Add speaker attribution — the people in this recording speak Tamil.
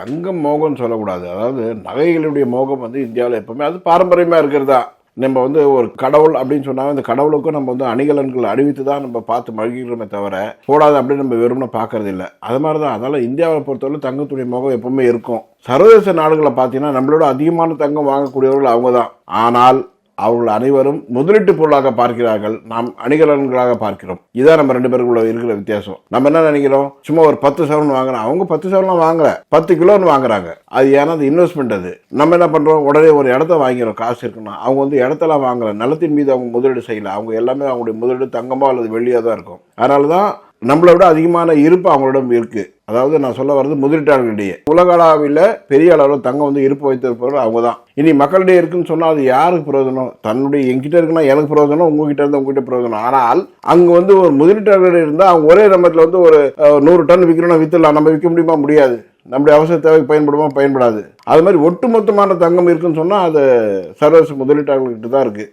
Speaker 1: தங்கம் மோகம்னு சொல்லக்கூடாது. அதாவது நகைகளுடைய மோகம் வந்து இந்தியாவில் எப்பவுமே அது பாரம்பரியமாக இருக்கிறதா? நம்ம வந்து ஒரு கடவுள் அப்படின்னு சொன்னால் இந்த கடவுளுக்கும் நம்ம வந்து அணிகலன்கள் அணிவித்து தான் நம்ம பார்த்து மகிழ்கிறோமே தவிர போடாது அப்படின்னு நம்ம வெறும்னு பார்க்கறது இல்லை அது மாதிரி தான் அதனால் இந்தியாவை பொறுத்தவரை தங்கத்துடைய முகம் எப்பவுமே இருக்கும். சர்வதேச நாடுகளை பார்த்தீங்கன்னா நம்மளோட அதிகமான தங்கம் வாங்கக்கூடியவர்கள் அவங்க தான் ஆனால் அவர்கள் அனைவரும் முதலீட்டு பொருளாக பார்க்கிறார்கள். நாம் அணிகலன்களாக பார்க்கிறோம். இதான் நம்ம ரெண்டு பேருக்குள்ள இருக்கிற வித்தியாசம். நம்ம என்ன நினைக்கிறோம்? சும்மா ஒரு பத்து சவரன் வாங்குறோம். அவங்க பத்து சவரன் வாங்கல. பத்து கிலோன்னு வாங்குறாங்க. அது ஏன்னா அது இன்வெஸ்ட்மெண்ட் அது. நம்ம என்ன பண்றோம்? உடனே ஒரு இடத்த வாங்கிறோம் காசு இருக்குன்னா அவங்க வந்து இடத்தெல்லாம் வாங்கல. நிலத்தின் மீது அவங்க முதலீடு செய்யல. அவங்க எல்லாமே அவங்களுடைய முதலீடு தங்கமோ அல்லது வெள்ளியோ தான் இருக்கும். அதனால தான் நம்மளை விட அதிகமான இருப்பு அவங்களிடம் இருக்குது அதாவது நான் சொல்ல வர்றது முதலீட்டாளர்களிடையே உலக அளவில் பெரிய அளவில் தங்கம் வந்து இருப்பு வைத்திருப்பவர்கள் அவங்க தான் இனி மக்களிடையே இருக்குன்னு சொன்னால் அது யாருக்கு பிரயோஜனம்? தன்னுடைய எங்கிட்ட இருக்குன்னா எனக்கு பிரயோஜனம் உங்ககிட்ட இருந்தால் உங்ககிட்ட பிரயோஜனம். ஆனால் அங்கே வந்து ஒரு முதலீட்டாளர்கள் இருந்தால் அவங்க ஒரே நம்பத்தில் வந்து ஒரு நூறு டன் விற்கிறோம்னா விற்றுலாம் நம்ம விற்க முடியுமா? முடியாது. நம்முடைய அவசர தேவைக்கு பயன்படுமா? பயன்படாது. அது மாதிரி ஒட்டுமொத்தமான தங்கம் இருக்குன்னு சொன்னால் அது சர்வதேச முதலீட்டாளர்கிட்ட தான் இருக்குது